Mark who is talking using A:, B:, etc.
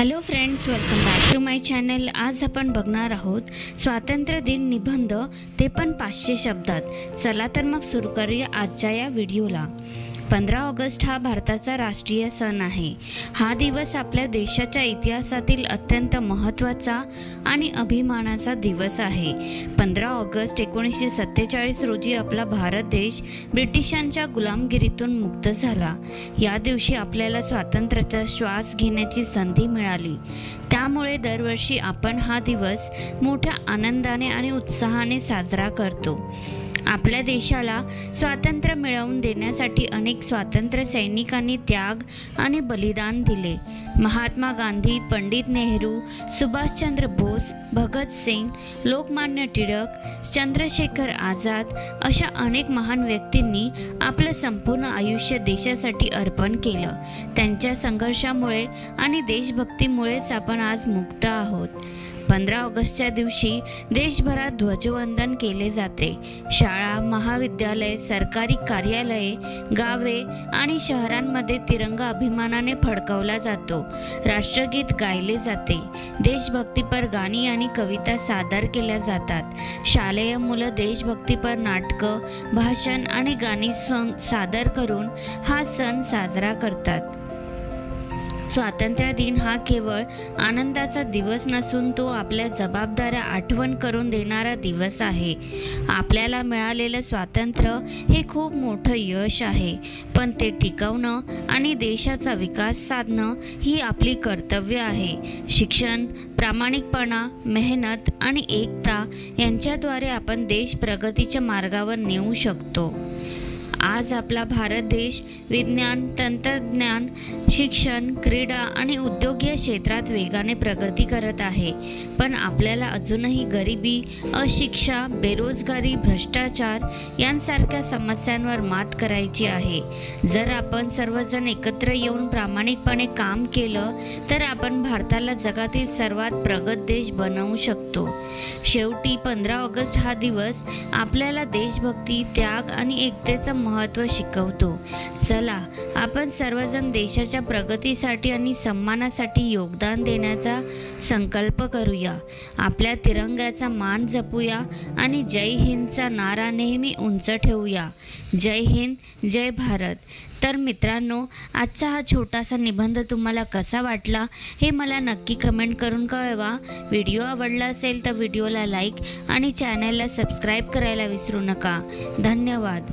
A: Hello friends welcome back to my channel आज आपण बघणार आहोत स्वातंत्र्य दिन निबंध ते पण पाचशे शब्दात. चला तर मग सुरू करूया आजच्या या व्हिडिओला पंधरा ऑगस्ट हा भारताचा राष्ट्रीय सण आहे. हा दिवस आपल्या देशाच्या इतिहासातील अत्यंत महत्त्वाचा आणि अभिमानाचा दिवस आहे. पंधरा ऑगस्ट एकोणीसशे सत्तेचाळीस रोजी आपला भारत देश ब्रिटिशांच्या गुलामगिरीतून मुक्त झाला. या दिवशी आपल्याला स्वातंत्र्याचा श्वास घेण्याची संधी मिळाली. त्यामुळे दरवर्षी आपण हा दिवस मोठ्या आनंदाने आणि उत्साहाने साजरा करतो. आपल्या देशाला स्वातंत्र्य मिळवून देण्यासाठी अनेक स्वातंत्र्य सैनिकांनी त्याग आणि बलिदान दिले. महात्मा गांधी पंडित नेहरू सुभाषचंद्र बोस भगत सिंग लोकमान्य टिळक चंद्रशेखर आझाद अशा अनेक महान व्यक्तींनी आपलं संपूर्ण आयुष्य देशासाठी अर्पण केलं. त्यांच्या संघर्षामुळे आणि देशभक्तीमुळेच आपण आज मुक्त आहोत. पंधरा ऑगस्टच्या दिवशी देशभरात ध्वजवंदन केले जाते. शाळा महाविद्यालय सरकारी कार्यालये गावे आणि शहरांमध्ये तिरंगा अभिमानाने फडकवला जातो. राष्ट्रगीत गायले जाते. देशभक्तीपर गाणी आणि कविता सादर केल्या जातात. शालेय मुलं देशभक्तीपर नाटकं भाषण आणि गाणी सं सादर करून हा सण साजरा करतात. स्वातंत्र्य दिन हा केवळ आनंदाचा दिवस नसून तो आपल्या जबाबदाऱ्या आठवण करून देणारा दिवस आहे. आपल्याला मिळालेलं स्वातंत्र्य हे खूप मोठं यश आहे पण ते टिकवणं आणि देशाचा विकास साधणं ही आपली कर्तव्य आहे. शिक्षण प्रामाणिकपणा मेहनत आणि एकता यांच्याद्वारे आपण देश प्रगतीच्या मार्गावर नेऊ शकतो. आज आपला भारत देश विज्ञान तंत्रज्ञान शिक्षण क्रीडा आणि उद्योग या क्षेत्रात वेगाने प्रगती करत आहे. पण आपल्याला अजूनही गरिबी अशिक्षा बेरोजगारी भ्रष्टाचार यांसारख्या समस्यांवर मात करायची आहे. जर आपण सर्वजण एकत्र येऊन प्रामाणिकपणे काम केलं तर आपण भारताला जगातील सर्वात प्रगत देश बनवू शकतो. शेवटी पंधरा ऑगस्ट हा दिवस आपल्याला देशभक्ती त्याग आणि एकतेचं महत्त्व शिकवतो. चला आपण सर्वजण देशाच्या प्रगतीसाठी आणि सन्मानासाठी योगदान देण्याचा संकल्प करूया. आपल्या तिरंग्याचा मान जपूया आणि जय हिंदचा नारा नेहमी उंच ठेवूया. जय हिंद जय भारत. तर मित्रांनो आजचा हा छोटासा निबंध तुम्हाला कसा वाटला हे मला नक्की कमेंट करून कळवा. व्हिडिओ आवडला असेल तर व्हिडिओला लाईक आणि चॅनलला सबस्क्राईब करायला विसरू नका. धन्यवाद.